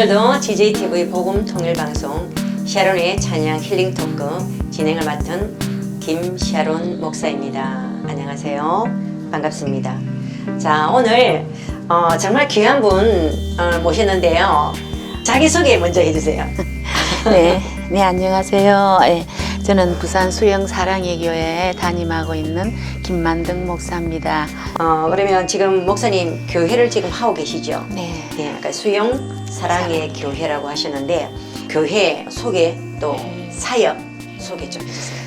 오늘도 GJTV 복음 통일 방송 샤론의 찬양 힐링 토크 진행을 맡은 김샤론 목사입니다. 안녕하세요. 반갑습니다. 자 오늘 어, 정말 귀한 분 어, 모셨는데요. 자기 소개 먼저 해주세요. 네, 네 안녕하세요. 예, 저는 부산 수영 사랑의 교회에 담임하고 있는 김만등 목사입니다. 어, 그러면 지금 목사님 교회를 지금 하고 계시죠? 네, 예, 그러니까 수영 사랑의 교회라고 하셨는데 교회 소개 또 사역 소개 좀 해주세요.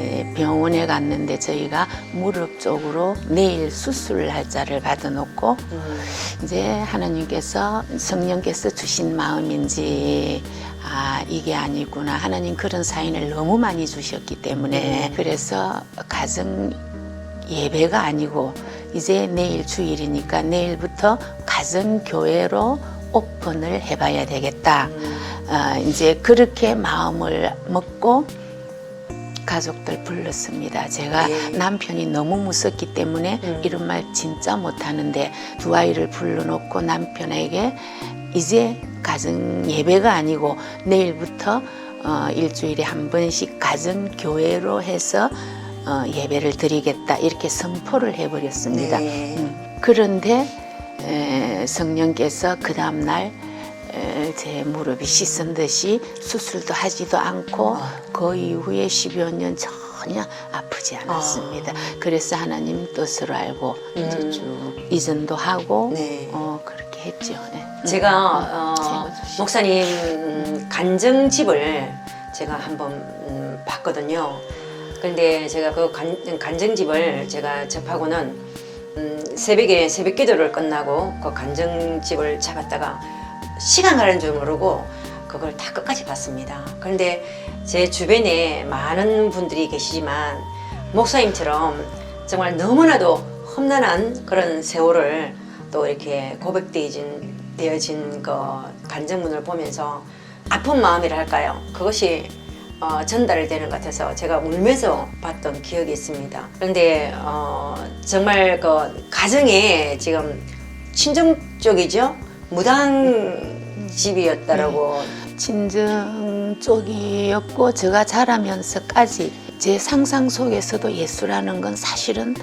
예, 병원에 갔는데 저희가 무릎 쪽으로 내일 수술 날짜를 받아놓고 음, 이제 하나님께서 성령께서 주신 마음인지 아 이게 아니구나 하나님 그런 사인을 너무 많이 주셨기 때문에 그래서 가정 예배가 아니고 이제 내일 주일이니까 내일부터 가정 교회로 오픈을 해봐야 되겠다. 아, 이제 그렇게 마음을 먹고 가족들 불렀습니다. 제가 네. 남편이 너무 무섭기 때문에 음. 이런 말 진짜 못하는데 두 아이를 불러놓고 남편에게 이제 가정 예배가 아니고 내일부터 어, 일주일에 한 번씩 가정 교회로 해서 어, 예배를 드리겠다 이렇게 선포를 해버렸습니다. 네. 음, 그런데 에, 성령께서 그 다음 날 에, 제 무릎이 씻은 듯이 수술도 하지도 않고 그 이후에 10여 년 전혀 아프지 않았습니다. 그래서 하나님 뜻을 알고 이제 쭉 이전도 하고 네. 어, 그렇게 했죠. 네. 제가 어. 목사님 음, 간증집을 제가 한번 음, 봤거든요. 그런데 제가 그 간, 간증집을 제가 접하고는 음, 새벽에 새벽 기도를 끝나고 그 간증집을 잡았다가 시간 가는 줄 모르고 그걸 다 끝까지 봤습니다. 그런데 제 주변에 많은 분들이 계시지만 목사님처럼 정말 너무나도 험난한 그런 세월을 또 이렇게 고백되어진 되어진 그 간증문을 보면서 아픈 마음이라 할까요? 그것이 어, 전달이 되는 것 같아서 제가 울면서 봤던 기억이 있습니다. 그런데 어, 정말 그 가정에 지금 친정 쪽이죠 무당 집이었다라고 친정 쪽이었고 제가 자라면서까지 제 상상 속에서도 예수라는 건 사실은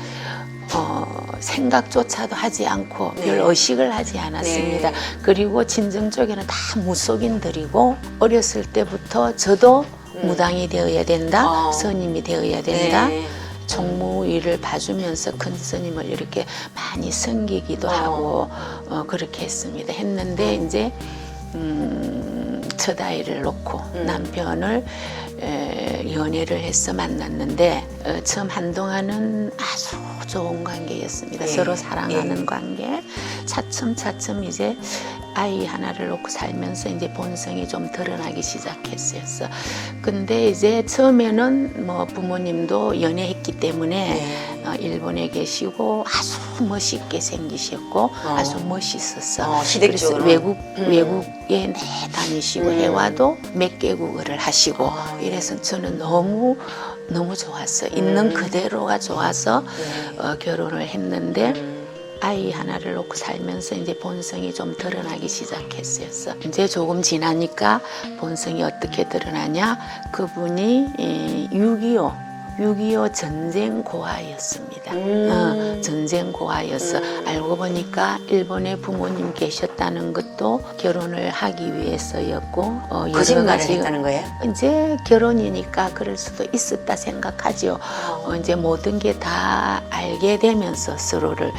어, 생각조차도 하지 않고 네. 별 의식을 하지 않았습니다. 네. 그리고 친정 쪽에는 다 무속인들이고 어렸을 때부터 저도 무당이 되어야 된다, 어. 스님이 되어야 된다. 네. 총무 일을 봐주면서 큰 스님을 이렇게 많이 섬기기도 어. 하고 어, 그렇게 했습니다. 했는데 이제 음, 첫 아이를 놓고 음. 남편을 에, 연애를 해서 만났는데 어, 처음 한동안은 아주 좋은 관계였습니다. 예. 서로 사랑하는 예. 관계. 차츰 차츰 이제 아이 하나를 놓고 살면서 이제 본성이 좀 드러나기 시작했어요. 근데 이제 처음에는 뭐 부모님도 연애했기 때문에 네. 어, 일본에 계시고 아주 멋있게 생기셨고 아주 멋있었어. 어, 시댁적으로. 그래서 외국 음. 외국에 내 다니시고 음. 해와도 몇 개국어를 하시고 아, 예. 이래서 저는 너무 너무 좋았어. 있는 음. 그대로가 좋아서 네. 어, 결혼을 했는데 음. 아이 하나를 놓고 살면서 이제 본성이 좀 드러나기 시작했어요. 이제 조금 지나니까 본성이 어떻게 드러나냐? 그분이 이, 6.25 6.25 전쟁 고아였습니다. 음. 어, 전쟁 고아였어. 음. 알고 보니까 일본에 부모님 계셨다는 것도 결혼을 하기 위해서였고 어, 여러 거짓말을 가지- 했다는 거예요? 이제 결혼이니까 그럴 수도 있었다 생각하죠. 어, 이제 모든 게 다 알게 되면서 서로를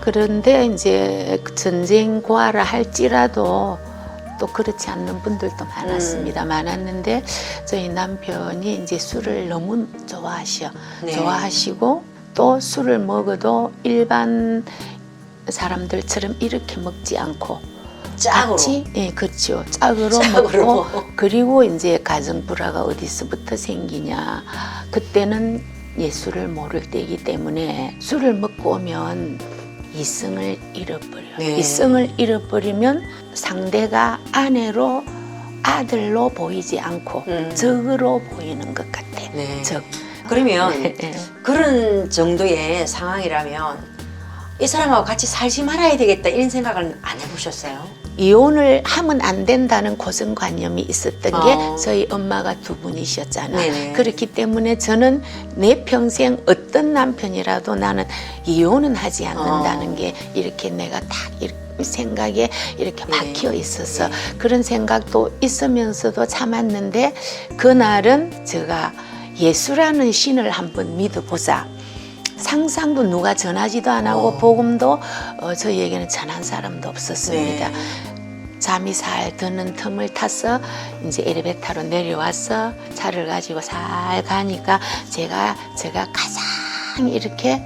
그런데 이제 그 전쟁 고아라 할지라도 또 그렇지 않는 분들도 많았습니다. 많았는데 저희 남편이 이제 술을 너무 좋아하셔. 네. 좋아하시고 또 술을 먹어도 일반 사람들처럼 이렇게 먹지 않고 짝으로. 예 그렇죠 짝으로, 짝으로. 먹고 그리고 이제 가정 불화가 어디서부터 생기냐 그때는 예수를 모를 때이기 때문에 술을 먹고 오면 이성을 잃어버려요 네. 이성을 잃어버리면 상대가 아내로 아들로 보이지 않고 음. 적으로 보이는 것 같아 네. 적 그러면 네, 네. 그런 정도의 상황이라면 이 사람하고 같이 살지 말아야 되겠다 이런 생각은 안 해보셨어요? 이혼을 하면 안 된다는 고정관념이 있었던 어. 게 저희 엄마가 두 분이셨잖아. 네네. 그렇기 때문에 저는 내 평생 어떤 남편이라도 나는 이혼은 하지 않는다는 어. 게 이렇게 내가 딱 이렇게 생각에 이렇게 네. 박혀 있어서 네. 그런 생각도 있으면서도 참았는데 그날은 제가 예수라는 신을 한번 믿어보자. 상상도 누가 전하지도 안 하고 어. 복음도 어, 저희에게는 전한 사람도 없었습니다. 네. 잠이 살 드는 틈을 타서 이제 엘리베이터로 내려와서 차를 가지고 살 가니까 제가 제가 가장 이렇게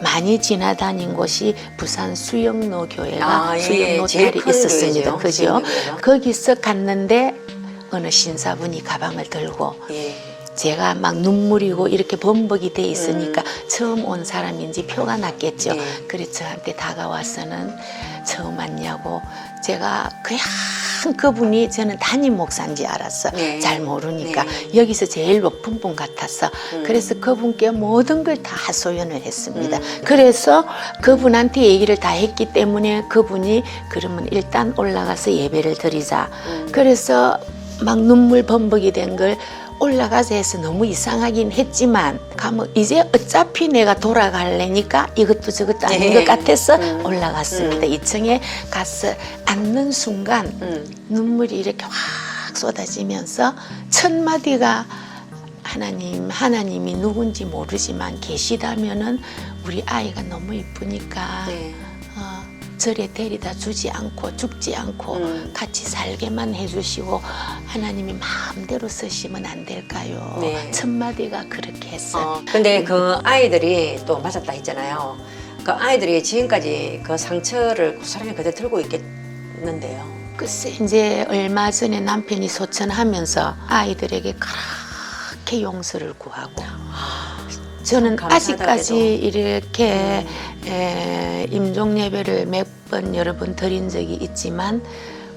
많이 지나다닌 곳이 부산 수영로 교회가 아, 예. 수영로 큰 있었습니다. 그죠? 거기서 갔는데 어느 신사분이 가방을 들고 예. 제가 막 눈물이고 이렇게 범벅이 돼 있으니까 처음 온 사람인지 표가 났겠죠. 음. 네. 그래서 저한테 다가와서는 처음 왔냐고 제가 그냥 그분이 저는 담임 목사인지 알았어. 네. 잘 모르니까 네. 여기서 제일 높은 분 같았어. 음. 그래서 그분께 모든 걸다 하소연을 했습니다. 음. 그래서 그분한테 얘기를 다 했기 때문에 그분이 그러면 일단 올라가서 예배를 드리자. 음. 그래서 막 눈물 범벅이 된걸 올라가서 해서 너무 이상하긴 했지만 가면 이제 어차피 내가 돌아갈래니까 이것도 저것도 아닌 네. 것 같아서 음. 올라갔습니다. 음. 2층에 가서 앉는 순간 음. 눈물이 이렇게 확 쏟아지면서 첫 마디가 하나님 하나님이 누군지 모르지만 계시다면은 우리 아이가 너무 이쁘니까 네. 어, 절에 데리다 주지 않고 죽지 않고 음. 같이 살게만 해주시고 하나님이 마음대로 쓰시면 안 될까요? 네. 첫 마디가 그렇게 했어요. 어, 근데 그 아이들이 또 맞았다 했잖아요. 그 아이들이 지금까지 그 상처를 고스란히 그대로 들고 있겠는데요. 글쎄 이제 얼마 전에 남편이 소천하면서 아이들에게 그렇게 용서를 구하고 저는 아직까지. 이렇게 음. 에, 임종 예배를 몇 번 여러 번 드린 적이 있지만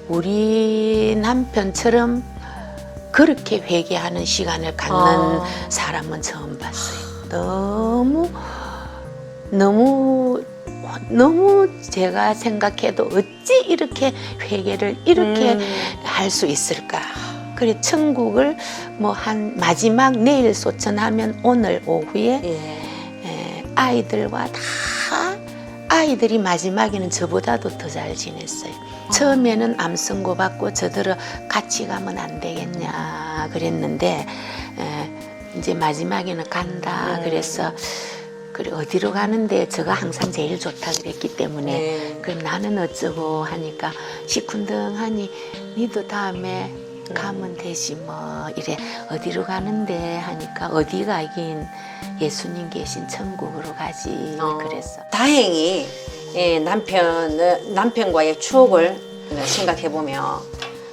우리 남편처럼 그렇게 회개하는 시간을 갖는 아. 사람은 처음 봤어요. 너무 너무 너무 제가 생각해도 어찌 이렇게 회개를 이렇게 음. 할수 있을까? 그래 천국을 뭐 한 마지막 내일 소천하면 오늘 오후에 예. 에, 아이들과 다 아이들이 마지막에는 저보다도 더 잘 지냈어요. 처음에는 암 선고 받고 저들은 같이 가면 안 되겠냐 그랬는데 에, 이제 마지막에는 간다 음. 그래서 그래 어디로 가는데 저가 항상 제일 좋다 그랬기 때문에 네. 그럼 나는 어쩌고 하니까 시큰둥하니 니도 다음에 가면 되지 뭐 이래 어디로 가는데 하니까 어디 가긴 예수님 계신 천국으로 가지 어. 그랬어. 다행히 예, 남편 남편과의 추억을 생각해 보면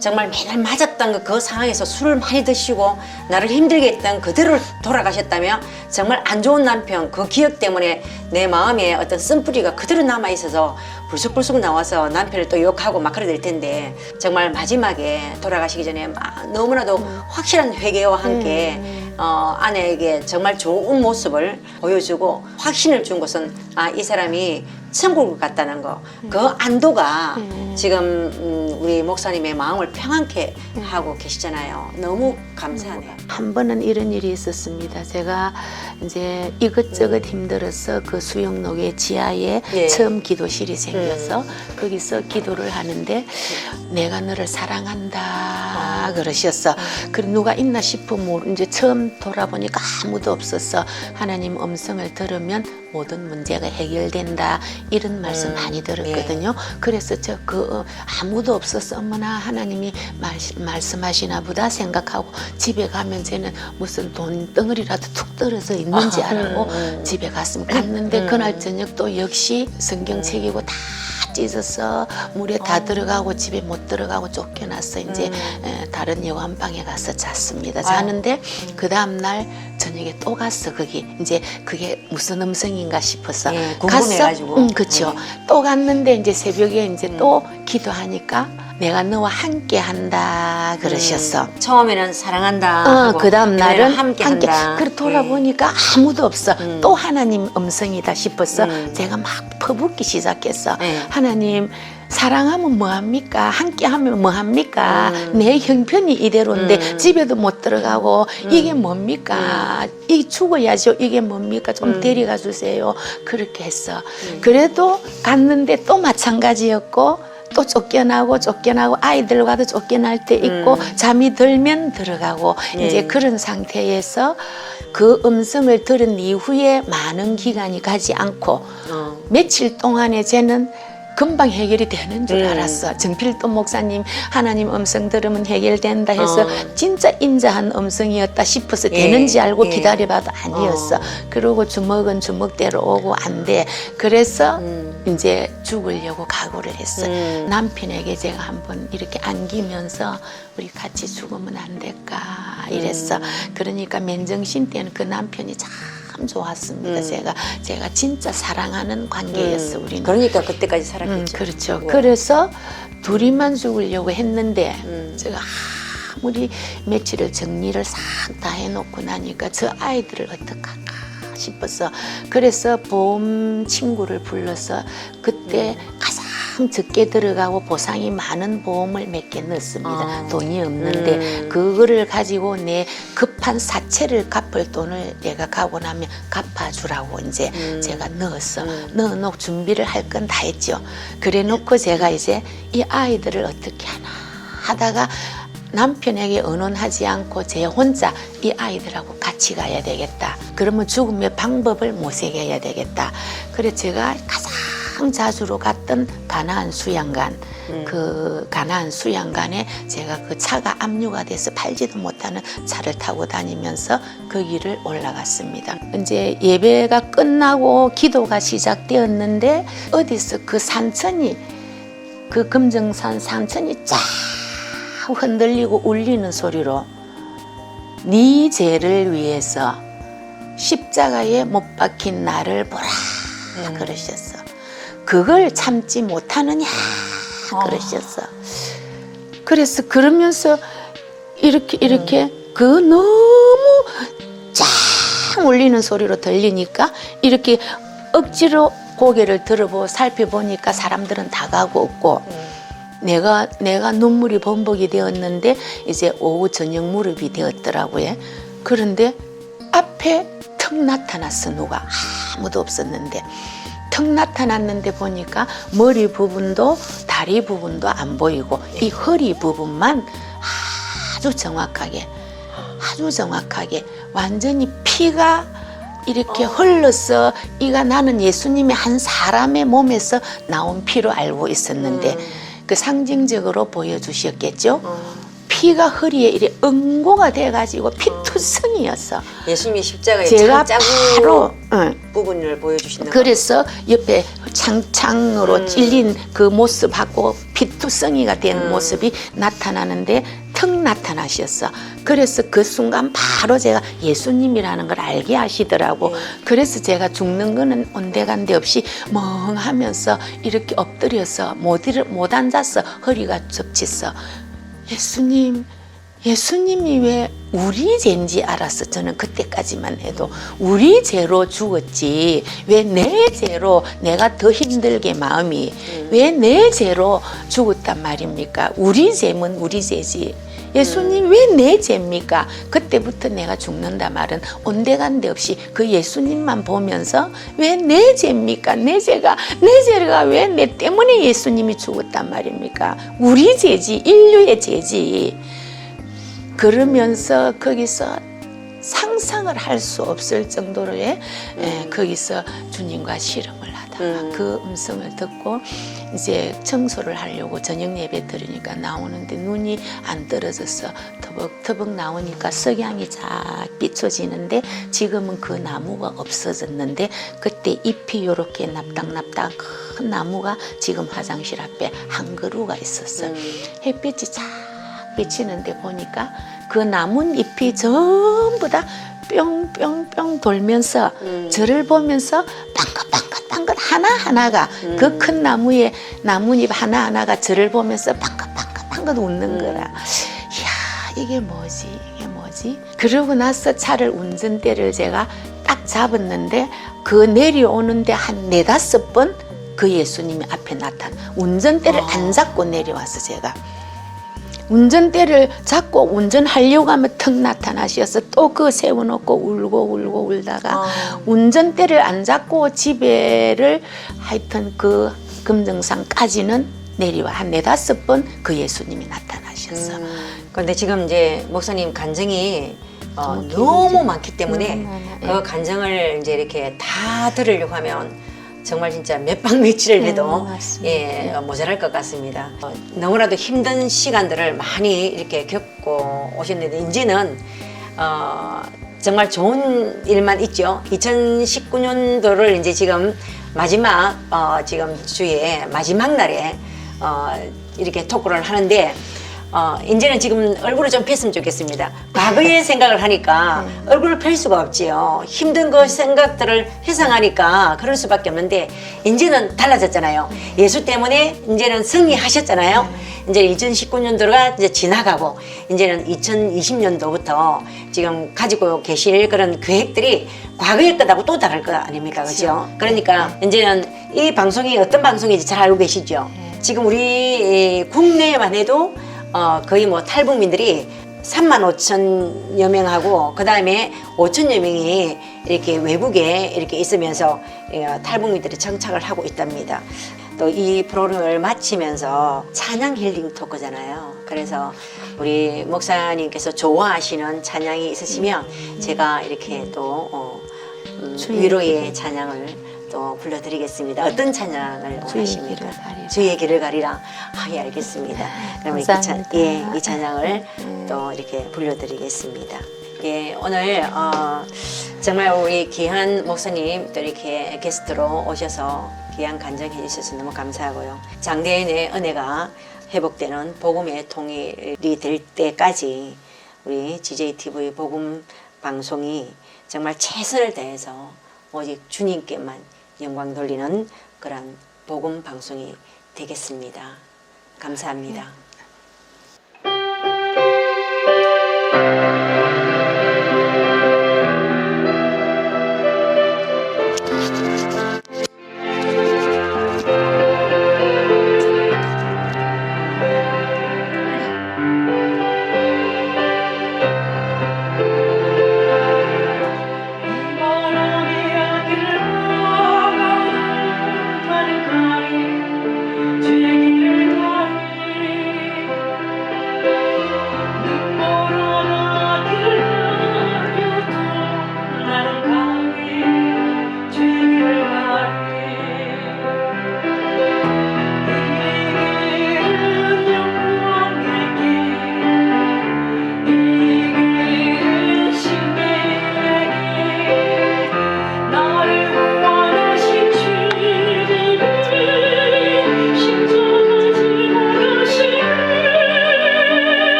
정말 맨날 맞았던 그, 그 상황에서 술을 많이 드시고 나를 힘들게 했던 그대로 돌아가셨다면 정말 안 좋은 남편 그 기억 때문에 내 마음에 어떤 쓴뿌리가 그대로 남아 있어서 불쑥불쑥 나와서 남편을 또 욕하고 막 그래 될 텐데 정말 마지막에 돌아가시기 전에 막 너무나도 확실한 회개와 함께 어, 아내에게 정말 좋은 모습을 보여주고 확신을 준 것은 아, 이 사람이 천국을 갔다는 거. 그 안도가 음. 지금 음, 우리 목사님의 마음을 평안케 하고 계시잖아요. 너무 감사하네요. 한 번은 이런 일이 있었습니다. 제가 이제 이것저것 힘들어서 그 수영록의 지하에 예. 처음 기도실이 생겨서 거기서 기도를 하는데 내가 너를 사랑한다 그러셨어. 그래 누가 있나 싶으면 이제 처음 돌아보니까 아무도 없었어. 하나님 음성을 들으면 모든 문제가 해결된다 이런 말씀 음, 많이 들었거든요. 그래서 저 그 아무도 없었어. 어머나 하나님이 말, 말씀하시나 보다 생각하고 집에 가면 쟤는 무슨 돈 덩어리라도 툭 떨어져 있는지 아, 알고 음, 음. 집에 갔으면 갔는데 음. 그날 저녁 또 역시 성경 책이고 다 찢어서 물에 다 들어가고 집에 못 들어가고 쫓겨났어 이제 음. 에, 다른 여관방에 가서 잤습니다. 자는데 그 다음 날 저녁에 또 갔어 거기 이제 그게 무슨 음성인가 싶어서 예, 궁금해가지고. 갔어. 응, 그렇죠. 네. 또 갔는데 이제 새벽에 이제 음. 또 기도하니까 내가 너와 함께 한다 그러셨어. 음, 처음에는 사랑한다. 어, 그 다음 날은 이번에는 함께, 한다. 그래 돌아보니까 아무도 없어. 음. 또 하나님 음성이다 싶어서 음. 제가 막 퍼붓기 시작했어. 네. 하나님 사랑하면 뭐합니까? 함께 하면 뭐합니까? 음. 내 형편이 이대로인데 음. 집에도 못 들어가고 음. 이게 뭡니까? 이 죽어야죠. 이게 뭡니까? 좀 음. 데려가 주세요. 그렇게 했어. 음. 그래도 갔는데 또 마찬가지였고 또 쫓겨나고 쫓겨나고 아이들과도 쫓겨날 때 있고 음. 잠이 들면 들어가고 예. 이제 그런 상태에서 그 음성을 들은 이후에 많은 기간이 가지 않고 어. 며칠 동안에 쟤는 금방 해결이 되는 줄 음. 알았어. 정필돈 목사님 하나님 음성 들으면 해결된다 해서 어. 진짜 인자한 음성이었다 싶어서 예, 되는지 알고 예. 기다려봐도 아니었어. 어. 그러고 주먹은 주먹대로 오고 안 돼. 그래서 음. 이제 죽으려고 각오를 했어. 음. 남편에게 제가 한번 이렇게 안기면서 우리 같이 죽으면 안 될까 이랬어. 음. 그러니까 맨정신 때는 그 남편이 참 좋았습니다. 음. 제가 제가 진짜 사랑하는 관계였어 음. 우리는. 그러니까 그때까지 음, 살았겠죠. 그렇죠. 와. 그래서 둘이만 죽으려고 했는데 음. 제가 아무리 며칠을 정리를 싹 다 해놓고 나니까 저 아이들을 어떡할까 싶어서 그래서 보험 친구를 불러서 그때 음. 가장 적게 들어가고 보상이 많은 보험을 몇 개 넣었습니다. 아. 돈이 없는데 음. 그거를 가지고 내 급한 사채를 갚을 돈을 내가 가고 나면 갚아주라고 이제 음. 제가 넣었어. 음. 넣어놓고 준비를 할 건 다 했죠. 그래 놓고 제가 이제 이 아이들을 어떻게 하나 하다가 남편에게 의논하지 않고 제 혼자 이 아이들하고 같이 가야 되겠다. 그러면 죽음의 방법을 모색해야 되겠다. 그래 제가 가장 자주로 갔던 가나안 수양관 음. 그 가나안 수양관에 제가 그 차가 압류가 돼서 팔지도 못하는 차를 타고 다니면서 그 길을 올라갔습니다. 이제 예배가 끝나고 기도가 시작되었는데 어디서 그 산천이 그 금정산 산천이 쫙 흔들리고 울리는 소리로 네 죄를 위해서 십자가에 못 박힌 나를 보라 음. 그러셨어. 그걸 참지 못하느냐 아. 그러셨어. 그래서 그러면서 이렇게 이렇게 그 너무 쫙 울리는 소리로 들리니까 이렇게 억지로 고개를 들어보고 살펴보니까 사람들은 다 가고 없고 음. 내가 내가 눈물이 범벅이 되었는데 이제 오후 저녁 무렵이 되었더라고요. 그런데 앞에 턱 나타났어 누가 아무도 없었는데 턱 나타났는데 보니까 머리 부분도 다리 부분도 안 보이고 이 허리 부분만 아주 정확하게 아주 정확하게 완전히 피가 이렇게 흘러서 이가 나는 예수님의 한 사람의 몸에서 나온 피로 알고 있었는데 음. 그 상징적으로 보여주셨겠죠. 어. 피가 허리에 이래 응고가 돼가지고 피 투성이었어. 예수님이 십자가의 제가 바로 응. 부분을 보여주시는 그래서 옆에 창창으로 음. 찔린 그 모습하고 피투성이가 된 음. 모습이 나타나는데 턱 나타나셨어. 그래서 그 순간 바로 제가 예수님이라는 걸 알게 하시더라고. 네. 그래서 제가 죽는 거는 온데간데 없이 멍하면서 이렇게 엎드려서 못, 일, 못 앉아서 허리가 접쳤어. 예수님, 예수님이 왜 우리 죄인지 알았어. 저는 그때까지만 해도 우리 죄로 죽었지. 왜 내 죄로 내가 더 힘들게 마음이 왜 내 죄로 죽었단 말입니까? 우리 죄면 우리 죄지. 예수님 왜 내 죄입니까? 그때부터 내가 죽는다 말은 온데간데 없이 그 예수님만 보면서 왜 내 죄입니까? 내 죄가 내 죄가 왜 내 때문에 예수님이 죽었단 말입니까? 우리 죄지 인류의 죄지. 그러면서 거기서 상상을 할 수 없을 정도로의 에, 거기서 주님과 실험을 하다가 음. 그 음성을 듣고 이제 청소를 하려고 저녁 예배 들으니까 나오는데 눈이 안 떨어져서 터벅터벅 나오니까 석양이 쫙 비춰지는데 지금은 그 나무가 없어졌는데 그때 잎이 이렇게 납닥납닥 큰 나무가 지금 화장실 앞에 한 그루가 있었어요. 음. 햇빛이 쫙 비치는데 보니까 그 나뭇잎이 전부 다 뿅뿅뿅 돌면서 음. 저를 보면서 빵긋빵긋빵긋 하나하나가 음. 그큰 나무에 나뭇잎 하나하나가 저를 보면서 빵긋빵긋빵긋 웃는 음. 거라. 이야 이게 뭐지 이게 뭐지? 그러고 나서 차를 운전대를 제가 딱 잡았는데 그 내려오는데 한 네다섯 번 그 예수님이 앞에 나타나 운전대를 아. 안 잡고 내려와서 제가 운전대를 잡고 운전하려고 하면 턱 나타나셔서 또 그 세워놓고 울고 울고 울다가 아. 운전대를 안 잡고 집에를 하여튼 그 금정산까지는 내려와 한 네다섯 번 그 예수님이 나타나셨어. 음, 그런데 지금 이제 목사님 간증이 어, 너무 너무. 많기 때문에 음, 그 간증을 이제 이렇게 다 들으려고 하면 정말 진짜 몇박 며칠을 해도 음, 맞습니다. 예 어, 모자랄 것 같습니다. 어, 너무나도 힘든 시간들을 많이 이렇게 겪고 오셨는데 이제는 어, 정말 좋은 일만 있죠. 2019년도를 이제 지금 마지막 어, 지금 주에 마지막 날에 어, 이렇게 토크를 하는데 어, 이제는 지금 얼굴을 좀 폈으면 좋겠습니다. 과거의 생각을 하니까 얼굴을 펼 수가 없지요. 힘든 그 생각들을 회상하니까 그럴 수밖에 없는데 이제는 달라졌잖아요. 예수 때문에 이제는 승리하셨잖아요. 이제 2019년도가 이제 지나가고 이제는 2020년도부터 지금 가지고 계실 그런 계획들이 과거의 것하고 또 다를 거 아닙니까? 그죠? 그러니까 이제는 이 방송이 어떤 방송인지 잘 알고 계시죠? 지금 우리 이 국내에만 해도 어, 거의 뭐 탈북민들이 3만 5천여 명하고 그 다음에 5천여 명이 이렇게 외국에 이렇게 있으면서 어, 탈북민들이 정착을 하고 있답니다. 또 이 프로그램을 마치면서 찬양 힐링 토크잖아요. 그래서 우리 목사님께서 좋아하시는 찬양이 있으시면 제가 이렇게 또 어, 음, 위로의. 찬양을 또 불러드리겠습니다. 어떤 찬양을 주의 원하십니까? 주의 길을 가리라. 아, 예, 알겠습니다. 그러면 이, 찬, 감사합니다. 예, 이 찬양을 네. 또 이렇게 불러드리겠습니다. 예, 오늘 어, 정말 우리 귀한 목사님 또 이렇게 게스트로 오셔서 귀한 간증해 주셔서 너무 감사하고요. 장대인의 은혜가 회복되는 복음의 통일이 될 때까지 우리 GJTV 복음 방송이 정말 최선을 다해서 오직 주님께만 영광 돌리는 그런 복음 방송이 되겠습니다. 감사합니다.